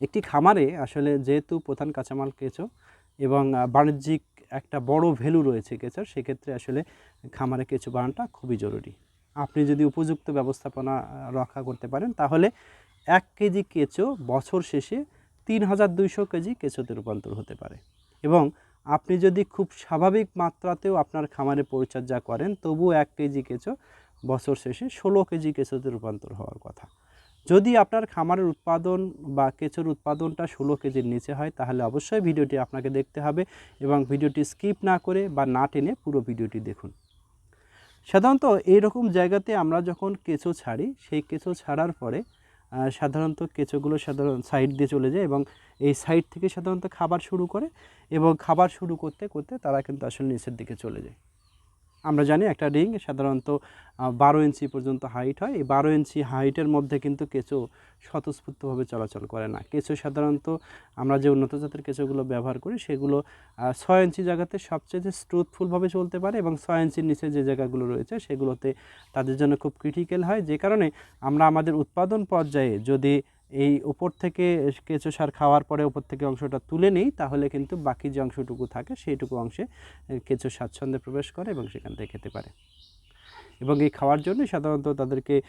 একটি খামারে আসলে যেহেতু প্রধান কাঁচামাল কেঁচো এবং বাণিজ্যিক একটা বড় ভ্যালু রয়েছে কেঁচোর, সেক্ষেত্রে আসলে খামারে কেঁচো বানানোটা খুবই জরুরি। আপনি যদি উপযুক্ত ব্যবস্থাপনা রক্ষা করতে পারেন, তাহলে এক কেজি কেঁচো বছর শেষে তিন হাজার দুইশো কেজি কেঁচোতে রূপান্তর হতে পারে। এবং আপনি যদি খুব স্বাভাবিক মাত্রাতেও আপনার খামারে পরিচর্যা করেন, তবুও এক কেজি কেঁচো বছর শেষে ষোলো কেজি কেঁচোতে রূপান্তর হওয়ার কথা। যদি আপনার খামারের উৎপাদন বা কেঁচোর উৎপাদনটা ষোলো কেজির নিচে হয়, তাহলে অবশ্যই ভিডিওটি আপনাকে দেখতে হবে এবং ভিডিওটি স্কিপ না করে বা না টেনে পুরো ভিডিওটি দেখুন। সাধারণত এইরকম জায়গাতে আমরা যখন কেঁচো ছাড়ি, সেই কেঁচো ছাড়ার পরে সাধারণত কেঁচোগুলো সাধারণ সাইড দিয়ে চলে যায় এবং এই সাইড থেকে সাধারণত খাবার শুরু করে এবং খাবার শুরু করতে করতে তারা কিন্তু আসলে নিচের দিকে চলে যায়। আমরা জানি একটা রিং সাধারণত বারো ইঞ্চি পর্যন্ত হাইট হয়। এই বারো ইঞ্চি হাইটের মধ্যে কিন্তু কেঁচো স্বতঃস্ফূর্তভাবে চলাচল করে না। কেঁচো সাধারণত আমরা যে উন্নত জাতের কেঁচোগুলো ব্যবহার করি, সেগুলো ছয় ইঞ্চি জায়গাতে সবচেয়ে স্ট্রুথফুলভাবে চলতে পারে এবং ছয় ইঞ্চির নিচে যে জায়গাগুলো রয়েছে, সেগুলোতে তাদের জন্য খুব ক্রিটিক্যাল হয়। যে কারণে আমরা আমাদের উৎপাদন পর্যায়ে যদি এই উপর থেকে কেঁচো সার খাওয়ার পরে উপর থেকে অংশটা তুলে নিই, তাহলে কিন্তু বাকি যে অংশটুকু থাকে সেইটুকু অংশে কেঁচো স্বাচ্ছন্দ্যে প্রবেশ করে এবং সেখান থেকে খেতে পারে। এবং এই খাওয়ার জন্য সাধারণত তাদেরকে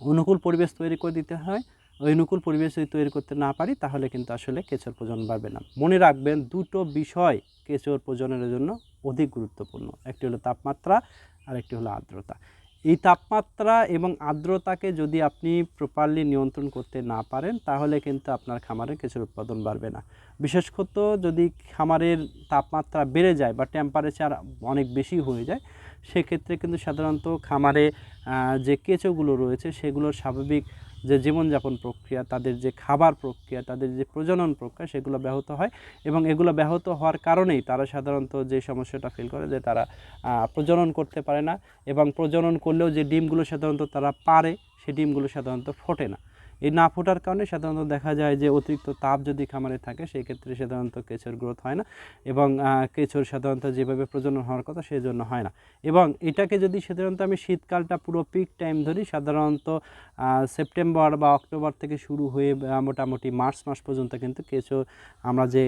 অনুকূল পরিবেশ তৈরি করে দিতে হয়। অনুকূল পরিবেশ যদি তৈরি করতে না পারি, তাহলে কিন্তু আসলে কেঁচোর প্রজন বাড়বে না। মনে রাখবেন, দুটো বিষয় কেঁচোর প্রজননের জন্য অধিক গুরুত্বপূর্ণ। একটি হলো তাপমাত্রা আর একটি হলো আর্দ্রতা। এই তাপমাত্রা এবং আর্দ্রতাকে যদি আপনি প্রপারলি নিয়ন্ত্রণ করতে না পারেন, তাহলে কিন্তু আপনার খামারে কিছুর উৎপাদন বাড়বে না। বিশেষ করত যদি খামারের তাপমাত্রা বেড়ে যায় বা টেম্পারেচার অনেক বেশি হয়ে যায়, সেক্ষেত্রে কিন্তু সাধারণত খামারে যে কেঁচোগুলো রয়েছে, সেগুলোর স্বাভাবিক যে জীবনযাপন প্রক্রিয়া, তাদের যে খাবার প্রক্রিয়া, তাদের যে প্রজনন প্রক্রিয়া, সেগুলো ব্যাহত হয় এবং এগুলো ব্যাহত হওয়ার কারণেই তারা সাধারণত যে সমস্যাটা ফিল করে যে তারা প্রজনন করতে পারে না এবং প্রজনন করলেও যে ডিমগুলো সাধারণত তারা পারে সেই ডিমগুলো সাধারণত ফোটে না। এই না ফোটার কারণে সাধারণত দেখা যায় যে অতিরিক্ত তাপ যদি খামারে থাকে, সেই ক্ষেত্রে সাধারণত কেঁচোর গ্রোথ হয় না এবং কেঁচোর সাধারণত যেভাবে প্রজনন হওয়ার কথা সেই জন্য হয় না। এবং এটাকে যদি সাধারণত আমি শীতকালটা পুরো পিক টাইম ধরি, সাধারণত সেপ্টেম্বর বা অক্টোবর থেকে শুরু হয়ে মোটামুটি মার্চ মাস পর্যন্ত কিন্তু কেঁচো আমরা যে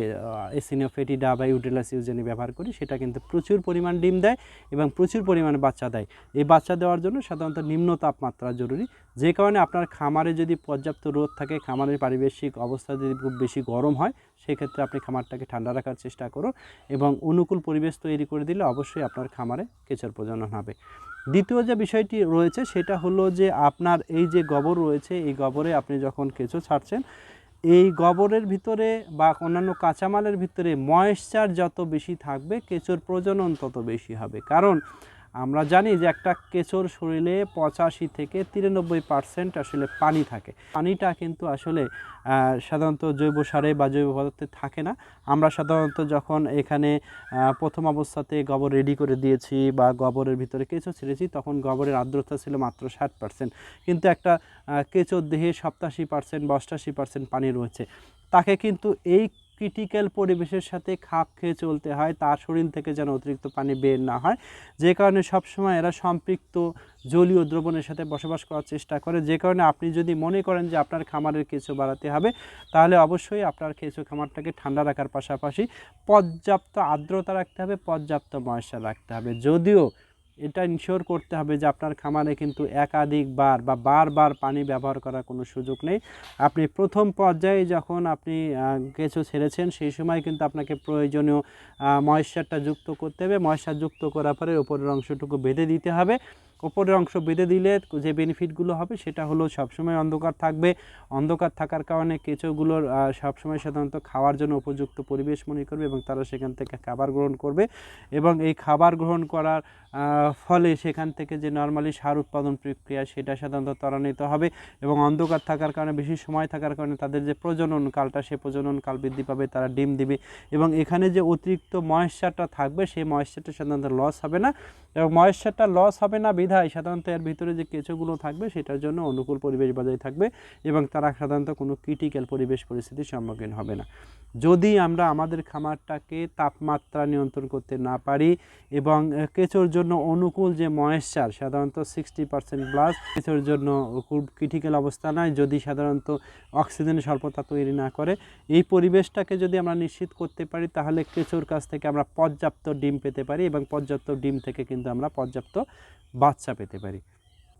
এসিনিওফেটিডা বা ইউটিলাস ইউজেনি ব্যবহার করি, সেটা কিন্তু প্রচুর পরিমাণ ডিম দেয় এবং প্রচুর পরিমাণে বাচ্চা দেয়। এই বাচ্চা দেওয়ার জন্য সাধারণত নিম্ন তাপমাত্রা জরুরি। যে কারণে আপনার খামারে যদি পর্যাপ্ত রোদ থাকে, খামারের পারিবেশিক অবস্থা যদি খুব বেশি গরম হয়, সেক্ষেত্রে আপনি খামারটাকে ঠান্ডা রাখার চেষ্টা করুন এবং অনুকূল পরিবেশ তৈরি করে দিলে অবশ্যই আপনার খামারে কেঁচোর প্রজনন হবে। দ্বিতীয় যে বিষয়টি রয়েছে, সেটা হলো যে আপনার এই যে গোবর রয়েছে, এই গোবরে আপনি যখন কেঁচো ছাড়ছেন, এই গোবরের ভিতরে বা অন্যান্য কাঁচামালের ভিতরে ময়েশ্চার যত বেশি থাকবে, কেঁচোর প্রজনন তত বেশি হবে। কারণ আমরা জানি যে একটা কেঁচোর শরীরে পঁচাশি থেকে তিরানব্বই পার্সেন্ট আসলে পানি থাকে। পানিটা কিন্তু আসলে সাধারণত জৈব সারে বা জৈব পদার্থে থাকে না। আমরা সাধারণত যখন এখানে প্রথম অবস্থাতে গোবর রেডি করে দিয়েছি বা গোবরের ভিতরে কেঁচো ছেড়েছি, তখন গোবরের আর্দ্রতা ছিল মাত্র ষাট পার্সেন্ট। কিন্তু একটা কেঁচোর দেহে সপ্তাশি পার্সেন্ট বা অষ্টাশি পার্সেন্ট পানি রয়েছে। তাকে কিন্তু এই ক্রিটিক্যাল পরিবেশের সাথে খাপ খেয়ে চলতে হয়, তার শরীর থেকে যেন অতিরিক্ত পানি বের না হয়। যে কারণে সবসময় এরা সম্পৃক্ত জলীয় দ্রবণের সাথে বসবাস করার চেষ্টা করে। যে কারণে আপনি যদি মনে করেন যে আপনার খামারের কেঁচো বাড়াতে হবে, তাহলে অবশ্যই আপনার কেঁচো খামারটাকে ঠান্ডা রাখার পাশাপাশি পর্যাপ্ত আর্দ্রতা রাখতে হবে, পর্যাপ্ত ময়সা রাখতে হবে। যদিও এটা ইনশিওর করতে হবে যে আপনার খামারে কিন্তু একাধিকবার বা বারবার পানি ব্যবহার করার কোনো সুযোগ নেই। আপনি প্রথম পর্যায়ে যখন আপনি কিছু ছেড়েছেন, সেই সময় কিন্তু আপনাকে প্রয়োজনীয় ময়েশ্চারটা যুক্ত করতে হবে। ময়েশ্চার যুক্ত করার পরে ওপরের অংশটুকু বেঁধে দিতে হবে। ওপরের অংশ বেঁধে দিলে যে বেনিফিটগুলো হবে সেটা হলো সবসময় অন্ধকার থাকবে। অন্ধকার থাকার কারণে কেঁচোগুলোর সবসময় সাধারণত খাওয়ার জন্য উপযুক্ত পরিবেশ মনে করবে এবং তারা সেখান থেকে খাবার গ্রহণ করবে এবং এই খাবার গ্রহণ করার ফলে সেখান থেকে যে নর্মালি সার উৎপাদন প্রক্রিয়া সেটা সাধারণত ত্বরান্বিত হবে এবং অন্ধকার থাকার কারণে, বেশি সময় থাকার কারণে তাদের যে প্রজনন কালটা, সে প্রজনন কাল বৃদ্ধি পাবে, তারা ডিম দিবে এবং এখানে যে অতিরিক্ত ময়েশ্চারটা থাকবে, সেই ময়েশ্চারটা সাধারণত লস হবে না এবং ময়েশ্চারটা লস হবে না বিধায় সাধারণত এর ভিতরে যে কেঁচোগুলো থাকবে, সেটার জন্য অনুকূল পরিবেশ বজায় থাকবে এবং তারা সাধারণত কোনো ক্রিটিক্যাল পরিবেশ পরিস্থিতির সম্মুখীন হবে না। যদি আমরা আমাদের খামারটাকে তাপমাত্রা নিয়ন্ত্রণ করতে না পারি এবং কেঁচোর জন্য অনুকূল যে ময়েশ্চার সাধারণত সিক্সটি পার্সেন্ট প্লাস কেঁচোর জন্য খুব ক্রিটিক্যাল অবস্থা নয় যদি সাধারণত অক্সিজেনের স্বল্পতা তৈরি না করে, এই পরিবেশটাকে যদি আমরা নিশ্চিত করতে পারি, তাহলে কেঁচোর কাছ থেকে আমরা পর্যাপ্ত ডিম পেতে পারি এবং পর্যাপ্ত ডিম থেকে কিন্তু আমরা পর্যাপ্ত বাচ্চা পেতে পারি।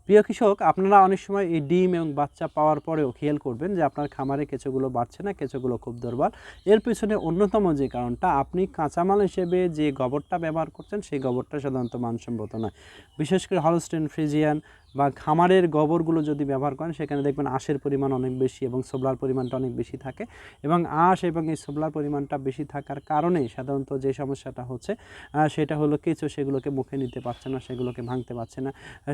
প্রিয় কৃষক, আপনারা অনেক সময় এই ডিম এবং বাচ্চা পাওয়ার পরেও খেয়াল করবেন যে আপনার খামারে কেঁচোগুলো বাড়ছে না, কেঁচোগুলো খুব দুর্বল। এর পিছনে অন্যতম যে কারণটা, আপনি কাঁচামাল হিসেবে যে গোবরটা ব্যবহার করছেন, সেই গোবরটা সাধারণত মানসম্মত নয়। বিশেষ করে হলস্টেন ফ্রিজিয়ান বা খামারের গোবরগুলো যদি ব্যবহার করেন, সেখানে দেখবেন আঁশের পরিমাণ অনেক বেশি এবং সোবলার পরিমাণটা অনেক বেশি থাকে। এবং আঁশ এবং এই সোবলার পরিমাণটা বেশি থাকার কারণে সাধারণত যে সমস্যাটা হচ্ছে সেটা হলো কেঁচো সেগুলোকে মুখে নিতে পারছে না, সেগুলোকে ভাঙতে পারছে না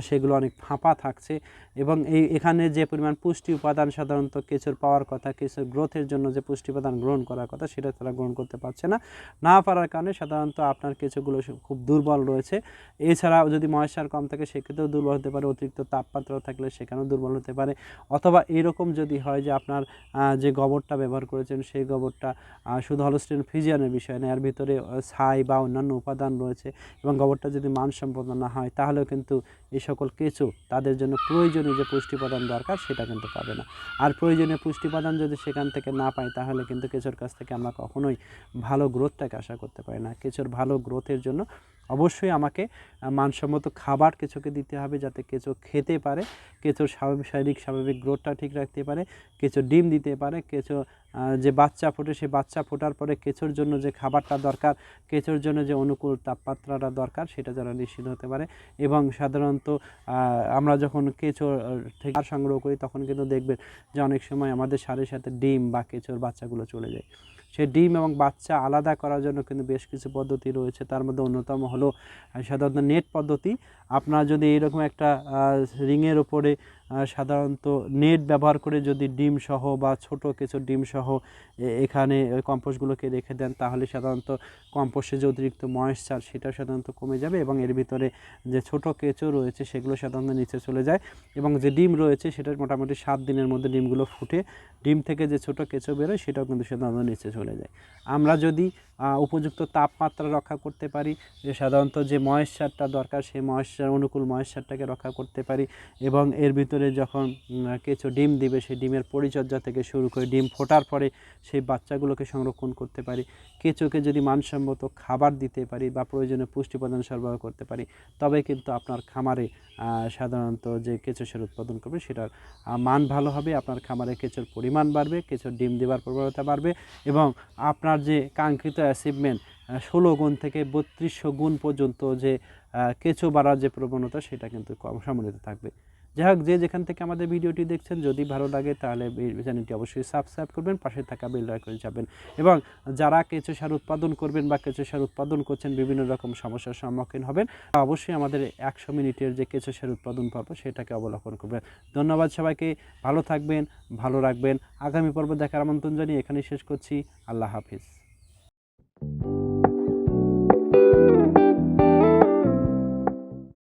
সেগুলো অনেক ফাঁপা থাকছে। এবং এই এখানে যে পরিমাণ পুষ্টি উপাদান সাধারণত কেঁচোর পাওয়ার কথা কেঁচোর গ্রোথের জন্য যে পুষ্টি উপাদান গ্রহণ করার কথা, সেটা তারা গ্রহণ করতে পারছে না। না পারার কারণে সাধারণত আপনার কেঁচোগুলো খুব দুর্বল রয়েছে। এছাড়াও যদি ময়েশ্চার কম থাকে, সেক্ষেত্রেও দুর্বল হতে পারে, অতিরিক্ত তাপমাত্রা থাকলে সেখানেও দুর্বল হতে পারে। অথবা এরকম যদি হয় যে আপনার যে গোবরটা ব্যবহার করেছেন সেই গোবরটা শুধু হলস্টেন ফিজিয়ানের বিষয় না এর ভিতরে ছাই বা অন্যান্য উপাদান রয়েছে এবং গোবরটা যদি মানসম্পন্ন না হয়, তাহলেও কিন্তু এই সকল কেঁচো তাদের জন্য প্রয়োজনীয় যে পুষ্টি উপাদান দরকার সেটা কিন্তু পাবে না। আর প্রয়োজনীয় পুষ্টি উপাদান যদি সেখান থেকে না পাই তাহলে কিন্তু কেঁচোর কাছ থেকে আমরা কখনোই ভালো গ্রোথটাকে আশা করতে পারি না। কেঁচোর ভালো গ্রোথের জন্য অবশ্যই আমাকে মানসম্মত খাবার কেঁচোকে দিতে হবে যাতে কেঁচো খেতে পারে কেঁচোর স্বাভাবিক, শারীরিক, স্বাভাবিক গ্রোথটা ঠিক রাখতে পারে, কেঁচো ডিম দিতে পারে, কেঁচো যে বাচ্চা ফোটে সে বাচ্চা ফোটার পরে কেঁচোর জন্য যে খাবারটা দরকার, কেঁচোর জন্য যে অনুকূল তাপমাত্রাটা দরকার সেটা যেন নিশ্চিত হতে পারে এবং সাধারণত আমরা যখন কেঁচোর থেকে সংগ্রহ করি তখন কিন্তু দেখবেন যে অনেক সময় আমাদের সারের সাথে ডিম বা কেঁচোর বাচ্চাগুলো চলে যায়। সেই ডিম এবং বাচ্চা আলাদা করার জন্য কিন্তু বেশ কিছু পদ্ধতি রয়েছে। তার মধ্যে অন্যতম হলো, সাধারণত নেট পদ্ধতি। আপনার যদি এরকম একটা রিংয়ের ওপরে সাধারণত নেট ব্যবহার করে যদি ডিম সহ বা ছোট কিছু ডিম সহ এখানে কম্পোস্টগুলোকে রেখে দেন, তাহলে সাধারণত কম্পোস্টে যে অতিরিক্ত ময়েশ্চার সেটা সাধারণত কমে যাবে এবং এর ভিতরে যে ছোট কেঁচো রয়েছে সেগুলো সাধারণত নিচে চলে যায় এবং যে ডিম রয়েছে সেটা মোটামুটি সাত দিনের মধ্যে ডিমগুলো ফুটে, ডিম থেকে যে ছোট কেঁচো বেরোয় সেটাও কিন্তু সাধারণত নিচে চলে যায়। আমরা যদি উপযুক্ত তাপমাত্রা রক্ষা করতে পারি সাধারণত যে ময়েশ্চারটা দরকার সেই ময়েশ্চার, অনুকূল ময়েশ্চারটাকে রক্ষা করতে পারি এবং এর ভিতরে যখন কিছু ডিম দিবে সেই ডিমের পরিচর্যা থেকে শুরু করে ডিম ফোটার পরে সেই বাচ্চাগুলোকে সংরক্ষণ করতে পারি। কেঁচোকে যদি মানসম্মত খাবার দিতে পারি বা প্রয়োজনীয় পুষ্টি উপাদান সরবরাহ করতে পারি, তবে কিন্তু আপনার খামারে সাধারণত যে কেঁচো উৎপাদন করবে সেটার মান ভালো হবে, আপনার খামারে কেঁচোর পরিমাণ বাড়বে, কেঁচোর ডিম দেওয়ার প্রবণতা বাড়বে এবং আপনার যে কাঙ্ক্ষিত অ্যাচিভমেন্ট ষোলো গুণ থেকে বত্রিশশো গুণ পর্যন্ত যে কেঁচো বাড়ার যে প্রবণতা সেটা কিন্তু কম থাকবে। যাই হোক যে যেখান থেকে আমাদের ভিডিওটি দেখছেন, যদি ভালো লাগে তাহলে চ্যানেলটি অবশ্যই সাবস্ক্রাইব করবেন, পাশে থাকা বেল করে যাবেন। এবং যারা কেঁচো সার উৎপাদন করবেন বা কেঁচো সার উৎপাদন করছেন, বিভিন্ন রকম সমস্যার সম্মুখীন হবেন অবশ্যই আমাদের একশো মিনিটের যে কেঁচো সার উৎপাদন পর্ব, সেটাকে অবলোকন করবেন। ধন্যবাদ সবাইকে, ভালো থাকবেন, ভালো রাখবেন। আগামী পর্ব দেখার আমন্ত্রণ জানিয়ে এখানেই শেষ করছি। আল্লাহ হাফিজ।